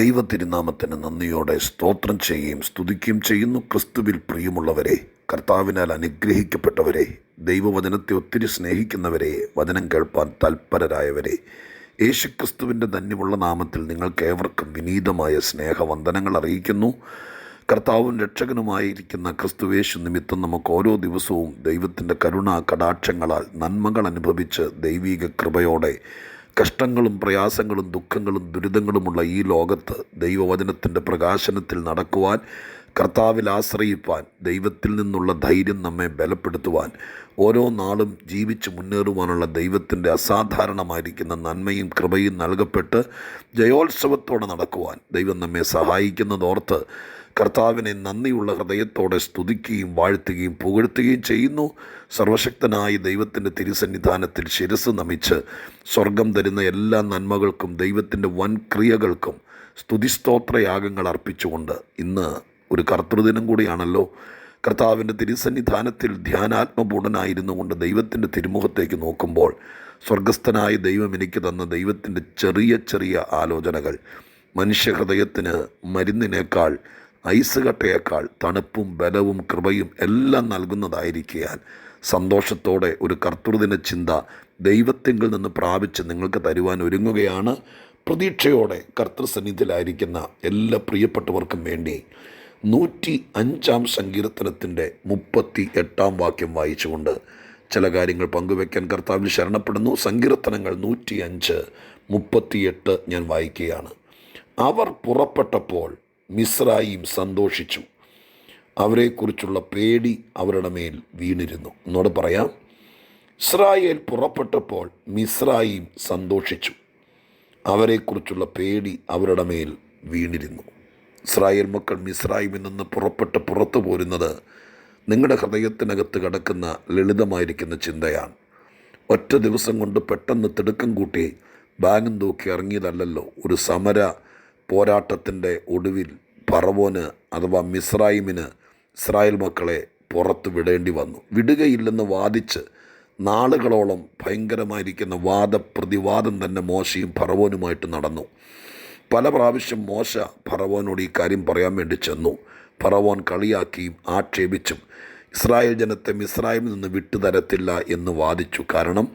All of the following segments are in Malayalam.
ദൈവ തിരുനാമത്തിന് നന്ദിയോടെ സ്തോത്രം ചെയ്യുകയും സ്തുതിക്കുകയും ചെയ്യുന്നു. ക്രിസ്തുവിൽ പ്രിയമുള്ളവരെ കർത്താവിനാൽ അനുഗ്രഹിക്കപ്പെട്ടവരെ ദൈവവചനത്തെ ഒത്തിരി സ്നേഹിക്കുന്നവരെ വചനം കേൾപ്പാൻ തൽപരരായവരെ യേശുക്രിസ്തുവിന്റെ ധന്യമുള്ള നാമത്തിൽ നിങ്ങൾക്ക് ഏവർക്കും വിനീതമായ സ്നേഹവന്ദനങ്ങൾ അറിയിക്കുന്നു. കർത്താവും രക്ഷകനുമായിരിക്കുന്ന ക്രിസ്തുവേശു നിമിത്തം നമുക്ക് ഓരോ ദിവസവും ദൈവത്തിന്റെ കരുണ കടാക്ഷങ്ങളാൽ നന്മകൾ അനുഭവിച്ച് ദൈവീക കൃപയോടെ കഷ്ടങ്ങളും പ്രയാസങ്ങളും ദുഃഖങ്ങളും ദുരിതങ്ങളുമുള്ള ഈ ലോകത്ത് ദൈവവചനത്തിന്റെ പ്രകാശനത്തിൽ നടക്കുവാൻ കർത്താവിൽ ആശ്രയിപ്പാൻ ദൈവത്തിൽ നിന്നുള്ള ധൈര്യം നമ്മെ ബലപ്പെടുത്തുവാൻ ഓരോ നാളും ജീവിച്ച് മുന്നേറുവാനുള്ള ദൈവത്തിന്റെ അസാധാരണമായിരിക്കുന്ന നന്മയും കൃപയും നൽകപ്പെട്ട് ജയോത്സവത്തോടെ നടക്കുവാൻ ദൈവം നമ്മെ സഹായിക്കുന്നതോർത്ത് കർത്താവിനെ നന്ദിയുള്ള ഹൃദയത്തോടെ സ്തുതിക്കുകയും വാഴ്ത്തുകയും പുകഴ്ത്തുകയും ചെയ്യുന്നു. സർവശക്തനായ ദൈവത്തിന്റെ തിരുസന്നിധാനത്തിൽ ശിരസ് നമിച്ച് സ്വർഗം തരുന്ന എല്ലാ നന്മകൾക്കും ദൈവത്തിന്റെ വൻ ക്രിയകൾക്കും സ്തുതിസ്തോത്രയാഗങ്ങൾ അർപ്പിച്ചുകൊണ്ട് ഇന്ന് ഒരു കർത്തൃദിനം കൂടിയാണല്ലോ. കർത്താവിന്റെ തിരുസന്നിധാനത്തിൽ ധ്യാനാത്മപൂർണനായിരുന്നു കൊണ്ട് ദൈവത്തിന്റെ തിരുമുഖത്തേക്ക് നോക്കുമ്പോൾ സ്വർഗസ്ഥനായ ദൈവം എനിക്ക് തന്ന ദൈവത്തിന്റെ ചെറിയ ചെറിയ ആലോചനകൾ. മനുഷ്യഹൃദയത്തിന് മരുന്നിനേക്കാൾ ഐസ് കട്ടയേക്കാൾ തണുപ്പും ബലവും കൃപയും എല്ലാം നൽകുന്നതായിരിക്കാൻ സന്തോഷത്തോടെ ഒരു കർത്തൃദിന ചിന്ത ദൈവത്തിങ്കിൽ നിന്ന് പ്രാപിച്ച് നിങ്ങൾക്ക് തരുവാൻ ഒരുങ്ങുകയാണ്. പ്രതീക്ഷയോടെ കർത്തൃസന്നിധിയിലായിരിക്കുന്ന എല്ലാ പ്രിയപ്പെട്ടവർക്കും വേണ്ടി നൂറ്റി അഞ്ചാം സങ്കീർത്തനത്തിന്റെ മുപ്പത്തി എട്ടാം വാക്യം വായിച്ചുകൊണ്ട് ചില കാര്യങ്ങൾ പങ്കുവയ്ക്കാൻ കർത്താവിൽ ശരണപ്പെടുന്നു. സങ്കീർത്തനങ്ങൾ നൂറ്റി അഞ്ച് മുപ്പത്തിയെട്ട് ഞാൻ വായിക്കുകയാണ്. അവർ പുറപ്പെട്ടപ്പോൾ മിസ്രായിം സന്തോഷിച്ചു. അവരെക്കുറിച്ചുള്ള പേടി അവരുടെ മേൽ വീണിരുന്നു. എന്നോട് പറയാം ഇസ്രായേൽ പുറപ്പെട്ടപ്പോൾ മിസ്രായിം സന്തോഷിച്ചു. അവരെക്കുറിച്ചുള്ള പേടി അവരുടെ മേൽ വീണിരുന്നു. ഇസ്രായേൽ മക്കൾ മിസ്രായിമിൽ നിന്ന് പുറപ്പെട്ട് പുറത്തു പോരുന്നത് നിങ്ങളുടെ ഹൃദയത്തിനകത്ത് കിടക്കുന്ന ലളിതമായിരിക്കുന്ന ചിന്തയാണ്. ഒറ്റ ദിവസം കൊണ്ട് പെട്ടെന്ന് തിടുക്കം കൂട്ടി ബാഗും തൂക്കി ഇറങ്ങിയതല്ലല്ലോ ഒരു സമര പോരാട്ടത്തിന്റെ ഒടുവിൽ പറവോന് അഥവാ മിസ്രൈമിന് ഇസ്രായേൽ മക്കളെ പുറത്ത് വിടേണ്ടി വന്നു. വിടുകയില്ലെന്ന് വാദിച്ച് നാളുകളോളം ഭയങ്കരമായിരിക്കുന്ന വാദപ്രതിവാദം തന്നെ മോശയും ഫറവോനുമായിട്ട് നടന്നു. പല പ്രാവശ്യം മോശ ഫറവോനോട് ഈ കാര്യം പറയാൻ വേണ്ടി ചെന്നു. ഫറവോൻ കളിയാക്കിയും ആക്ഷേപിച്ചും ഇസ്രായേൽ ജനത്തെ മിസ്രായിമിൽ നിന്ന് വിട്ടുതരത്തില്ല എന്ന് വാദിച്ചു. കാരണം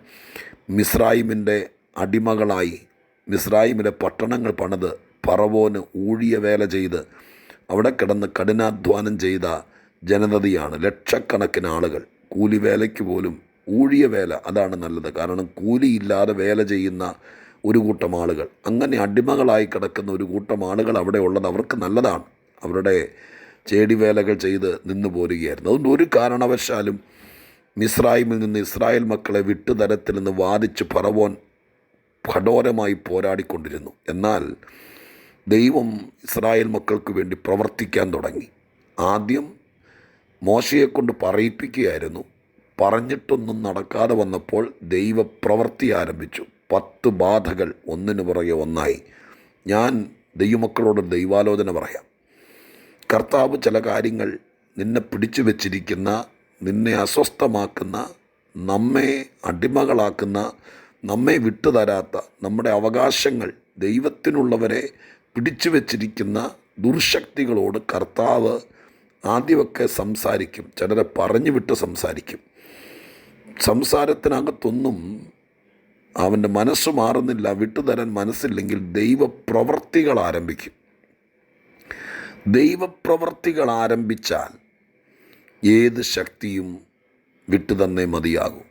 മിസ്രായിമിന്റെ അടിമകളായി മിസ്രായിമിലെ പട്ടണങ്ങൾ പണിത് പറവോന് ഊഴിയ വേല ചെയ്ത് അവിടെ കിടന്ന് കഠിനാധ്വാനം ചെയ്ത ജനതയാണ് ലക്ഷക്കണക്കിന് ആളുകൾ. കൂലി വേലയ്ക്ക് പോലും ഊഴിയ വേല അതാണ് നല്ലത്. കാരണം കൂലിയില്ലാതെ വേല ചെയ്യുന്ന ഒരു കൂട്ടം ആളുകൾ. അങ്ങനെ അടിമകളായി കിടക്കുന്ന ഒരു കൂട്ടം ആളുകൾ അവിടെ ഉള്ളത് അവർക്ക് നല്ലതാണ്. അവരുടെ ചേടി വേലകൾ ചെയ്ത് നിന്നു പോരുകയായിരുന്നു. അതുകൊണ്ട് ഒരു കാരണവശാലും മിസ്രായിമിൽ നിന്ന് ഇസ്രായേൽ മക്കളെ വിട്ടുതരത്തിൽ നിന്ന് വാദിച്ച് പറവോൻ കഠോരമായി പോരാടിക്കൊണ്ടിരുന്നു. എന്നാൽ ദൈവം ഇസ്രായേൽ മക്കൾക്ക് വേണ്ടി പ്രവർത്തിക്കാൻ തുടങ്ങി. ആദ്യം മോശയെക്കൊണ്ട് പറയിപ്പിക്കുകയായിരുന്നു. പറഞ്ഞിട്ടൊന്നും നടക്കാതെ വന്നപ്പോൾ ദൈവപ്രവൃത്തി ആരംഭിച്ചു. പത്ത് ബാധകൾ ഒന്നിനു പുറകെ ഒന്നായി. ഞാൻ ദൈവമക്കളോട് ദൈവാലോചന പറയാം. കർത്താവ് ചില കാര്യങ്ങൾ നിന്നെ പിടിച്ചു വച്ചിരിക്കുന്ന നിന്നെ അസ്വസ്ഥമാക്കുന്ന നമ്മെ അടിമകളാക്കുന്ന നമ്മെ വിട്ടുതരാത്ത നമ്മുടെ അവകാശങ്ങൾ ദൈവത്തിനുള്ളവരെ പിടിച്ചു വച്ചിരിക്കുന്ന ദുർശക്തികളോട് കർത്താവ് ആദ്യമൊക്കെ സംസാരിക്കും. ചിലരെ പറഞ്ഞു വിട്ട് സംസാരിക്കും. സംസാരത്തിനകത്തൊന്നും അവന്റെ മനസ്സ് മാറുന്നില്ല. വിട്ടുതരാൻ മനസ്സില്ലെങ്കിൽ ദൈവപ്രവർത്തികൾ ആരംഭിക്കും. ദൈവപ്രവർത്തികൾ ആരംഭിച്ചാൽ ഏത് ശക്തിയും വിട്ടുതന്നേ മതിയാകും.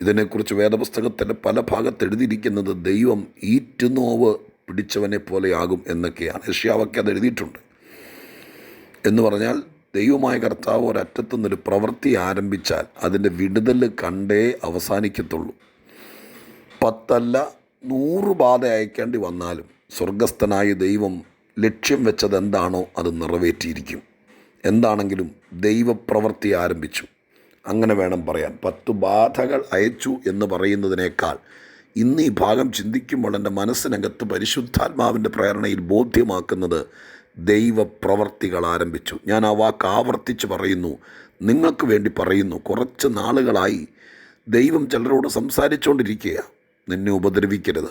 ഇതിനെക്കുറിച്ച് വേദപുസ്തകത്തിന്റെ പല ഭാഗത്ത് എഴുതിയിരിക്കുന്നത് ദൈവം ഈറ്റുനോവ് പിടിച്ചവനെ പോലെയാകും എന്നൊക്കെയാണ്. യഷ്യാവൊക്കെ അത് എഴുതിയിട്ടുണ്ട്. എന്ന് പറഞ്ഞാൽ ദൈവമായ കർത്താവ് ഒരറ്റത്തു നിന്നൊരു പ്രവൃത്തി ആരംഭിച്ചാൽ അതിന്റെ വിടുതൽ കണ്ടേ അവസാനിക്കത്തുള്ളൂ. പത്തല്ല നൂറ് ബാധ അയക്കേണ്ടി വന്നാലും സ്വർഗസ്ഥനായ ദൈവം ലക്ഷ്യം വെച്ചത് എന്താണോ അത് നിറവേറ്റിയിരിക്കും. എന്താണെങ്കിലും ദൈവപ്രവൃത്തി ആരംഭിച്ചു. അങ്ങനെ വേണം പറയാൻ. പത്ത് ബാധകൾ അയച്ചു എന്ന് പറയുന്നതിനേക്കാൾ ഇന്ന് ഈ ഭാഗം ചിന്തിക്കുമ്പോൾ എന്റെ മനസ്സിനകത്ത് പരിശുദ്ധാത്മാവിന്റെ പ്രേരണയിൽ ബോധ്യമാക്കുന്നത് ദൈവപ്രവർത്തികൾ ആരംഭിച്ചു. ഞാൻ ആ വാക്ക് ആവർത്തിച്ച് പറയുന്നു. നിങ്ങൾക്ക് വേണ്ടി പറയുന്നു. കുറച്ച് നാളുകളായി ദൈവം ചിലരോട് സംസാരിച്ചുകൊണ്ടിരിക്കുക നിന്നെ ഉപദ്രവിക്കരുത്.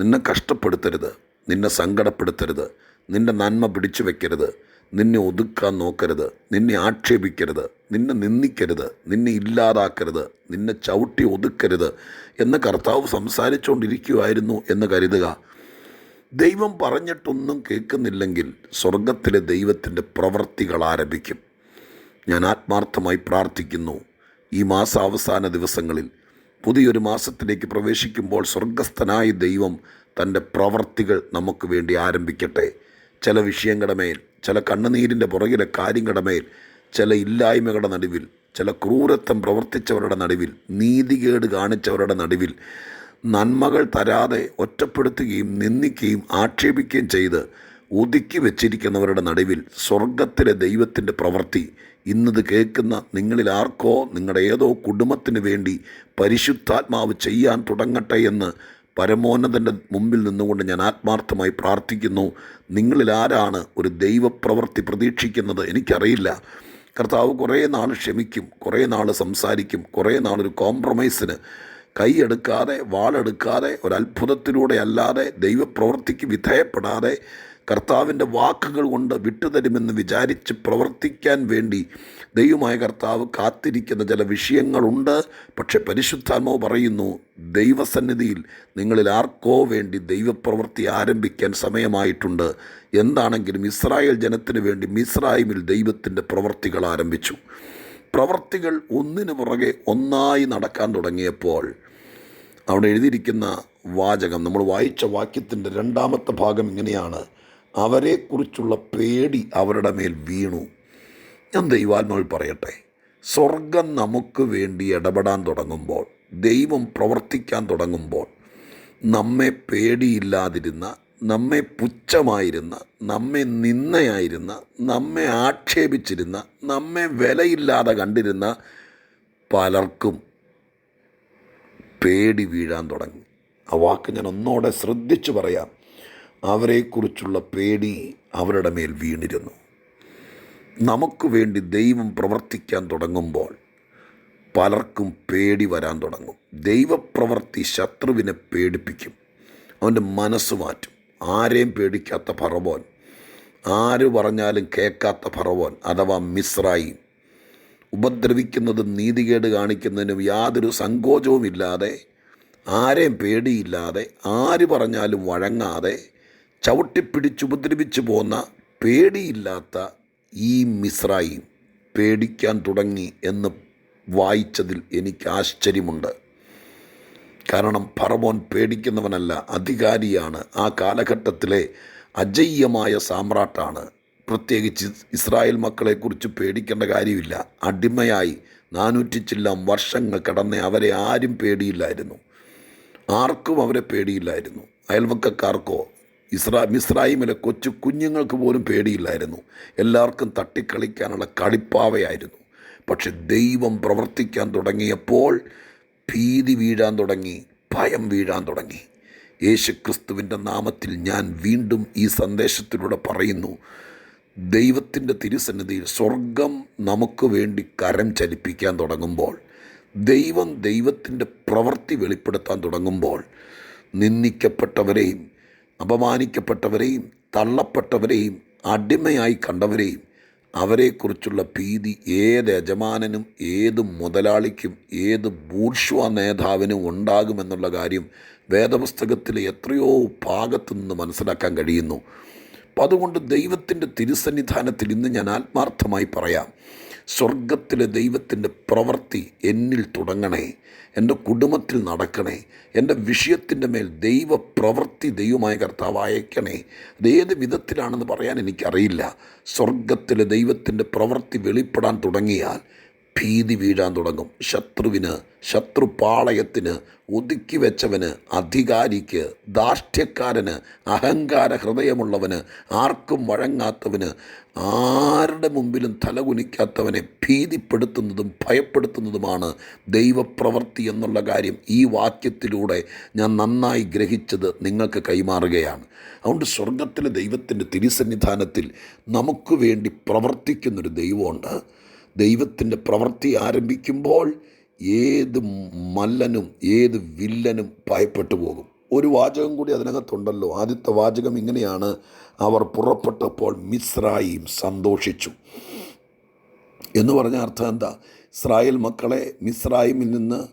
നിന്നെ കഷ്ടപ്പെടുത്തരുത്. നിന്നെ സങ്കടപ്പെടുത്തരുത്. നിന്റെ നന്മ പിടിച്ചു വെക്കരുത്. നിന്നെ ഒതുക്കാൻ നോക്കരുത് നിന്നെ ആക്ഷേപിക്കരുത് നിന്നെ നിന്ദിക്കരുത് നിന്നെ ഇല്ലാതാക്കരുത് നിന്നെ ചവിട്ടി ഒതുക്കരുത് എന്ന കർത്താവ് സംസാരിച്ചുകൊണ്ടിരിക്കുമായിരുന്നു എന്ന് കരുതുക. ദൈവം പറഞ്ഞിട്ടൊന്നും കേൾക്കുന്നില്ലെങ്കിൽ സ്വർഗത്തിലെ ദൈവത്തിന്റെ പ്രവൃത്തികൾ ആരംഭിക്കും. ഞാൻ ആത്മാർത്ഥമായി പ്രാർത്ഥിക്കുന്നു ഈ മാസാവസാന ദിവസങ്ങളിൽ പുതിയൊരു മാസത്തിലേക്ക് പ്രവേശിക്കുമ്പോൾ സ്വർഗസ്ഥനായ ദൈവം തന്റെ പ്രവർത്തികൾ നമുക്ക് വേണ്ടി ആരംഭിക്കട്ടെ. ചില വിഷയങ്ങളുടെ മേൽ ചില കണ്ണുനീരിന്റെ പുറകിലെ കാര്യങ്ങളുടെ മേൽ ചില ഇല്ലായ്മകളുടെ നടുവിൽ ചില ക്രൂരത്വം പ്രവർത്തിച്ചവരുടെ നടുവിൽ നീതികേട് കാണിച്ചവരുടെ നടുവിൽ നന്മകൾ തരാതെ ഒറ്റപ്പെടുത്തുകയും നിന്ദിക്കുകയും ആക്ഷേപിക്കുകയും ചെയ്ത് ഒതുക്കി വെച്ചിരിക്കുന്നവരുടെ നടുവിൽ സ്വർഗത്തിലെ ദൈവത്തിന്റെ പ്രവൃത്തി ഇന്നത് കേൾക്കുന്ന നിങ്ങളിൽ ആർക്കോ നിങ്ങളുടെ ഏതോ കുടുംബത്തിന് വേണ്ടി പരിശുദ്ധാത്മാവ് ചെയ്യാൻ തുടങ്ങട്ടെ എന്ന് പരമോന്നതന്റെ മുമ്പിൽ നിന്നുകൊണ്ട് ഞാൻ ആത്മാർത്ഥമായി പ്രാർത്ഥിക്കുന്നു. നിങ്ങളിൽ ആരാണ് ഒരു ദൈവപ്രവൃത്തി പ്രതീക്ഷിക്കുന്നത് എനിക്കറിയില്ല. കർത്താവ് കുറേ നാൾ ക്ഷമിക്കും കുറേ നാൾ സംസാരിക്കും കുറേ നാൾ ഒരു കോംപ്രമൈസിന് കൈയെടുക്കാതെ വാളെടുക്കാതെ ഒരത്ഭുതത്തിലൂടെ അല്ലാതെ ദൈവപ്രവൃത്തിക്ക് വിധേയപ്പെടാതെ കർത്താവിന്റെ വാക്കുകൾ കൊണ്ട് വിട്ടുതരുമെന്ന് വിചാരിച്ച് പ്രവർത്തിക്കാൻ വേണ്ടി ദൈവമായ കർത്താവ് കാത്തിരിക്കുന്ന ചില വിഷയങ്ങളുണ്ട്. പക്ഷെ പരിശുദ്ധാത്മാവ് പറയുന്നു ദൈവസന്നിധിയിൽ നിങ്ങളിൽ ആർക്കോ വേണ്ടി ദൈവപ്രവൃത്തി ആരംഭിക്കാൻ സമയമായിട്ടുണ്ട്. എന്താണെങ്കിലും ഇസ്രായേൽ ജനത്തിന് വേണ്ടി മിസ്രായിമിൽ ദൈവത്തിന്റെ പ്രവൃത്തികൾ ആരംഭിച്ചു. പ്രവർത്തികൾ ഒന്നിനു പുറകെ ഒന്നായി നടക്കാൻ തുടങ്ങിയപ്പോൾ അവിടെ എഴുതിയിരിക്കുന്ന വാചകം നമ്മൾ വായിച്ച വാക്യത്തിന്റെ രണ്ടാമത്തെ ഭാഗം ഇങ്ങനെയാണ്. അവരെക്കുറിച്ചുള്ള പേടി അവരുടെ മേൽ വീണു. ഞാൻ ദൈവാത്മാവിൽ പറയട്ടെ സ്വർഗം നമുക്ക് വേണ്ടി ഇടപെടാൻ തുടങ്ങുമ്പോൾ ദൈവം പ്രവർത്തിക്കാൻ തുടങ്ങുമ്പോൾ നമ്മെ പേടിയില്ലാതിരുന്ന നമ്മെ പുച്ഛമായിരുന്ന നമ്മെ നിന്നയായിരുന്ന നമ്മെ ആക്ഷേപിച്ചിരുന്ന നമ്മെ വിലയില്ലാതെ കണ്ടിരുന്ന പലർക്കും പേടി വീഴാൻ തുടങ്ങി. ആ വാക്ക് ഞാൻ ഒന്നോടെ ശ്രദ്ധിച്ചു പറയാം. അവരെക്കുറിച്ചുള്ള പേടി അവരുടെ മേൽ വീണിരുന്നു. നമുക്ക് വേണ്ടി ദൈവം പ്രവർത്തിക്കാൻ തുടങ്ങുമ്പോൾ പലർക്കും പേടി വരാൻ തുടങ്ങും. ദൈവപ്രവർത്തി ശത്രുവിനെ പേടിപ്പിക്കും. അവന്റെ മനസ്സ് മാറ്റും. ആരെയും പേടിക്കാത്ത ഫറവോൻ ആര് പറഞ്ഞാലും കേൾക്കാത്ത ഫറവോൻ അഥവാ മിസ്രായി. ഉപദ്രവിക്കുന്നതും നീതികേട് കാണിക്കുന്നതിനും യാതൊരു സങ്കോചവുമില്ലാതെ ആരെയും പേടിയില്ലാതെ ആര് പറഞ്ഞാലും വഴങ്ങാതെ ചവിട്ടിപ്പിടിച്ച് ഉപദ്രവിച്ചു പോന്ന പേടിയില്ലാത്ത ഈ മിസ്രായി പേടിക്കാൻ തുടങ്ങി എന്ന് വായിച്ചതിൽ എനിക്ക് ആശ്ചര്യമുണ്ട്. കാരണം ഫറവോൻ പേടിക്കുന്നവനല്ല അധികാരിയാണ്. ആ കാലഘട്ടത്തിലെ അജയ്യമായ സാമ്രാട്ടാണ്. പ്രത്യേകിച്ച് ഇസ്രായേൽ മക്കളെക്കുറിച്ച് പേടിക്കേണ്ട കാര്യമില്ല. അടിമയായി നാനൂറ്റി ചില്ലാം വർഷങ്ങൾ കടന്ന് അവരെ ആരും പേടിയില്ലായിരുന്നു. ആർക്കും അവരെ പേടിയില്ലായിരുന്നു. അയൽവക്കക്കാർക്കോ ഇസ്രാ മിസ്രായിമിലെ കൊച്ചു കുഞ്ഞുങ്ങൾക്ക് പോലും പേടിയില്ലായിരുന്നു. എല്ലാവർക്കും തട്ടിക്കളിക്കാനുള്ള കളിപ്പാവയായിരുന്നു. പക്ഷെ ദൈവം പ്രവർത്തിക്കാൻ തുടങ്ങിയപ്പോൾ ഭീതി വീഴാൻ തുടങ്ങി ഭയം വീഴാൻ തുടങ്ങി. യേശുക്രിസ്തുവിന്റെ നാമത്തിൽ ഞാൻ വീണ്ടും ഈ സന്ദേശത്തിലൂടെ പറയുന്നു ദൈവത്തിന്റെ തിരുസന്നിധിയിൽ സ്വർഗം നമുക്ക് വേണ്ടി കരം ചലിപ്പിക്കാൻ തുടങ്ങുമ്പോൾ ദൈവം ദൈവത്തിന്റെ പ്രവൃത്തി വെളിപ്പെടുത്താൻ തുടങ്ങുമ്പോൾ നിന്ദിക്കപ്പെട്ടവരെയും അപമാനിക്കപ്പെട്ടവരെയും തള്ളപ്പെട്ടവരെയും അടിമയായി കണ്ടവരെയും അവരെക്കുറിച്ചുള്ള ഭീതി ഏത് യജമാനനും ഏത് മുതലാളിക്കും ഏത് ബൂർഷ്വ നേതാവിനും ഉണ്ടാകുമെന്നുള്ള കാര്യം വേദപുസ്തകത്തിലെ എത്രയോ ഭാഗത്തു നിന്ന് മനസ്സിലാക്കാൻ കഴിയുന്നു. അപ്പം അതുകൊണ്ട് ദൈവത്തിന്റെ തിരുസന്നിധാനത്തിൽ ഇന്ന് ഞാൻ ആത്മാർത്ഥമായി പറയാം. സ്വർഗത്തിലെ ദൈവത്തിന്റെ പ്രവൃത്തി എന്നിൽ തുടങ്ങണേ. എന്റെ കുടുംബത്തിൽ നടക്കണേ. എന്റെ വിഷയത്തിന്റെ മേൽ ദൈവ പ്രവൃത്തി ദൈവമായ കർത്താവ് അയക്കണേ. അതേത് വിധത്തിലാണെന്ന് പറയാൻ എനിക്കറിയില്ല. സ്വർഗത്തിലെ ദൈവത്തിന്റെ പ്രവൃത്തി വെളിപ്പെടാൻ തുടങ്ങിയാൽ ഭീതി വീഴാൻ തുടങ്ങും. ശത്രുവിന് ശത്രുപാളയത്തിന് ഒതുക്കി വെച്ചവന് അധികാരിക്ക് ദാർഷ്ട്യക്കാരന് അഹങ്കാര ഹൃദയമുള്ളവന് ആർക്കും വഴങ്ങാത്തവന് ആരുടെ മുമ്പിലും തലകുനിക്കാത്തവനെ ഭീതിപ്പെടുത്തുന്നതും ഭയപ്പെടുത്തുന്നതുമാണ് ദൈവപ്രവൃത്തി എന്നുള്ള കാര്യം ഈ വാക്യത്തിലൂടെ ഞാൻ നന്നായി ഗ്രഹിച്ചത് നിങ്ങൾക്ക് കൈമാറുകയാണ്. അതുകൊണ്ട് സ്വർഗത്തിലെ ദൈവത്തിന്റെ തിരുസന്നിധാനത്തിൽ നമുക്ക് വേണ്ടി പ്രവർത്തിക്കുന്നൊരു ദൈവമുണ്ട്. ദൈവത്തിന്റെ പ്രവൃത്തി ആരംഭിക്കുമ്പോൾ ഏത് മല്ലനും ഏത് വില്ലനും ഭയപ്പെട്ടു പോകും. ഒരു വാചകം കൂടി അതിനകത്തുണ്ടല്ലോ. ആദ്യത്തെ വാചകം ഇങ്ങനെയാണ്. അവർ പുറപ്പെട്ടപ്പോൾ മിസ്രായിം സന്തോഷിച്ചു. എന്ന് പറഞ്ഞ അർത്ഥം എന്താ? ഇസ്രായേൽ മക്കളെ മിസ്രായിമിൽ നിന്ന്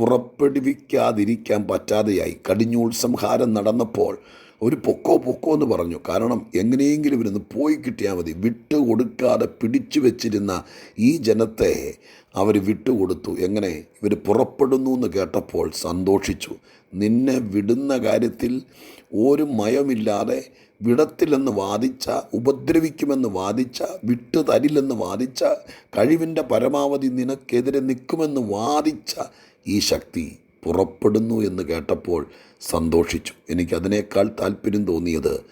പുറപ്പെടുവിക്കാതിരിക്കാൻ പറ്റാതെയായി. കടിഞ്ഞൂൾ സംഹാരം നടന്നപ്പോൾ ഒരു പൊക്കോ പൊക്കോ എന്ന് പറഞ്ഞു. കാരണം എങ്ങനെയെങ്കിലും ഇവരൊന്ന് പോയി കിട്ടിയാൽ മതി. വിട്ടുകൊടുക്കാതെ പിടിച്ചു വെച്ചിരുന്ന ഈ ജനത്തെ അവർ വിട്ടുകൊടുത്തു എങ്ങനെ? ഇവർ പുറപ്പെടുന്നു എന്ന് കേട്ടപ്പോൾ സന്തോഷിച്ചു. നിന്നെ വിടുന്ന കാര്യത്തിൽ ഒരു മയമില്ലാതെ വിടത്തില്ലെന്ന് വാദിച്ച ഉപദ്രവിക്കുമെന്ന് വാദിച്ച വിട്ടു തരില്ലെന്ന് വാദിച്ച കഴിവിന്റെ പരമാവധി നിനക്കെതിരെ നിൽക്കുമെന്ന് വാദിച്ച ഈ ശക്തി പുറപ്പെടുന്നു എന്ന് കേട്ടപ്പോൾ സന്തോഷിച്ചു. എനിക്കതിനേക്കാൾ താല്പര്യം തോന്നിയത്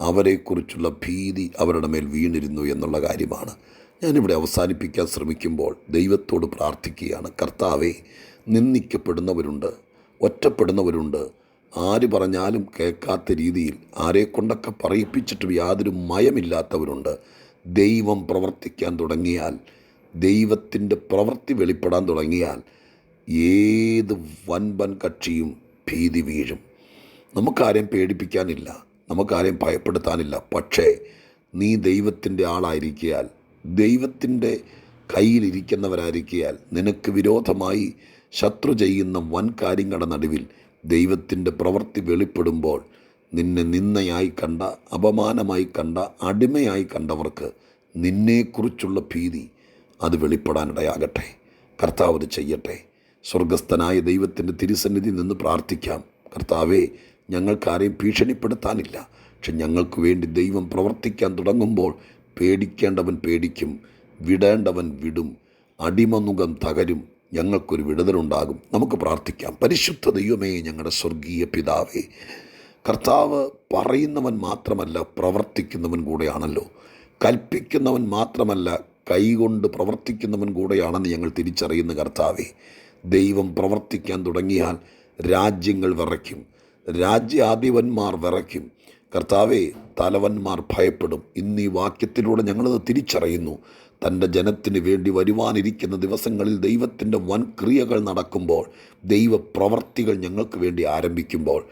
അവരെക്കുറിച്ചുള്ള ഭീതി അവരുടെ മേൽ വീണിരുന്നു എന്നുള്ള കാര്യമാണ്. ഞാനിവിടെ അവസാനിപ്പിക്കാൻ ശ്രമിക്കുമ്പോൾ ദൈവത്തോട് പ്രാർത്ഥിക്കുകയാണ്. കർത്താവെ നിന്ദിക്കപ്പെടുന്നവരുണ്ട് ഒറ്റപ്പെടുന്നവരുണ്ട്. ആര് പറഞ്ഞാലും കേൾക്കാത്ത രീതിയിൽ ആരെക്കൊണ്ടൊക്കെ പറയിപ്പിച്ചിട്ടും യാതൊരു മയമില്ലാത്തവരുണ്ട്. ദൈവം പ്രവർത്തിക്കാൻ തുടങ്ങിയാൽ ദൈവത്തിന്റെ പ്രവൃത്തി വെളിപ്പെടാൻ തുടങ്ങിയാൽ ഏത് വൻപൻ കക്ഷിയും ഭീതി വീഴും. നമുക്കാരെയും പേടിപ്പിക്കാനില്ല നമുക്കാരെയും ഭയപ്പെടുത്താനില്ല. പക്ഷേ നീ ദൈവത്തിന്റെ ആളായിരിക്കിയാൽ ദൈവത്തിന്റെ കയ്യിലിരിക്കുന്നവരായിരിക്കിയാൽ നിനക്ക് വിരോധമായി ശത്രു ചെയ്യുന്ന വൻ കാര്യങ്ങളുടെ നടുവിൽ ദൈവത്തിന്റെ പ്രവൃത്തി വെളിപ്പെടുമ്പോൾ നിന്നെ നിന്നയായി കണ്ട അപമാനമായി കണ്ട അടിമയായി കണ്ടവർക്ക് നിന്നെക്കുറിച്ചുള്ള ഭീതി അത് വെളിപ്പെടാനിടയാകട്ടെ. കർത്താവ് ചെയ്യട്ടെ. സ്വർഗസ്ഥനായ ദൈവത്തിന്റെ തിരുസന്നിധി നിന്ന് പ്രാർത്ഥിക്കാം. കർത്താവേ ഞങ്ങൾക്കാരെയും ഭീഷണിപ്പെടുത്താനില്ല. പക്ഷെ ഞങ്ങൾക്ക് വേണ്ടി ദൈവം പ്രവർത്തിക്കാൻ തുടങ്ങുമ്പോൾ പേടിക്കേണ്ടവൻ പേടിക്കും വിടേണ്ടവൻ വിടും അടിമനുഖം തകരും ഞങ്ങൾക്കൊരു വിടുതലുണ്ടാകും. നമുക്ക് പ്രാർത്ഥിക്കാം. പരിശുദ്ധ ദൈവമേ ഞങ്ങളുടെ സ്വർഗീയ പിതാവേ കർത്താവ് പറയുന്നവൻ മാത്രമല്ല പ്രവർത്തിക്കുന്നവൻ കൂടെയാണല്ലോ. കൽപ്പിക്കുന്നവൻ മാത്രമല്ല കൈകൊണ്ട് പ്രവർത്തിക്കുന്നവൻ കൂടെയാണെന്ന് ഞങ്ങൾ തിരിച്ചറിയുന്ന കർത്താവേ. ദൈവം പ്രവർത്തിക്കാൻ തുടങ്ങിയാൽ രാജ്യങ്ങൾ വിറയ്ക്കും. രാജ്യാധിപന്മാർ വിറയ്ക്കും. കർത്താവെ തലവന്മാർ ഭയപ്പെടും. ഇന്ന് ഈ വാക്യത്തിലൂടെ ഞങ്ങളത് തിരിച്ചറിയുന്നു. തന്റെ ജനത്തിന് വേണ്ടി വരുവാനിരിക്കുന്ന ദിവസങ്ങളിൽ ദൈവത്തിന്റെ വൻ ക്രിയകൾ നടക്കുമ്പോൾ ദൈവപ്രവർത്തികൾ ഞങ്ങൾക്ക് വേണ്ടി ആരംഭിക്കുമ്പോൾ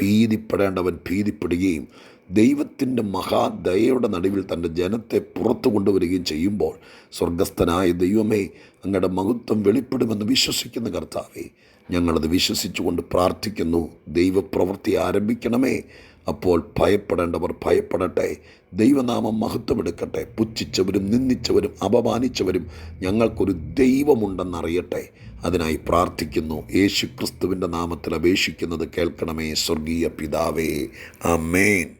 ഭീതിപ്പെടേണ്ടവൻ ഭീതിപ്പെടുകയും ദൈവത്തിന്റെ മഹാദയയുടെ നടുവിൽ തന്റെ ജനത്തെ പുറത്തു കൊണ്ടുവരികയും ചെയ്യുമ്പോൾ സ്വർഗസ്ഥനായ ദൈവമേ അങ്ങയുടെ മഹത്വം വെളിപ്പെടുമെന്ന് വിശ്വസിക്കുന്ന കർത്താവേ ഞങ്ങളത് വിശ്വസിച്ചുകൊണ്ട് പ്രാർത്ഥിക്കുന്നു. ദൈവപ്രവൃത്തി ആരംഭിക്കണമേ. അപ്പോൾ ഭയപ്പെടേണ്ടവർ ഭയപ്പെടട്ടെ. ദൈവനാമം മഹത്വമെടുക്കട്ടെ. പുച്ഛിച്ചവരും നിന്ദിച്ചവരും അപമാനിച്ചവരും ഞങ്ങൾക്കൊരു ദൈവമുണ്ടെന്നറിയട്ടെ. അതിനായി പ്രാർത്ഥിക്കുന്നു. യേശു ക്രിസ്തുവിന്റെ നാമത്തിൽ അപേക്ഷിക്കുന്നത് കേൾക്കണമേ സ്വർഗീയ പിതാവേ. അമേൻ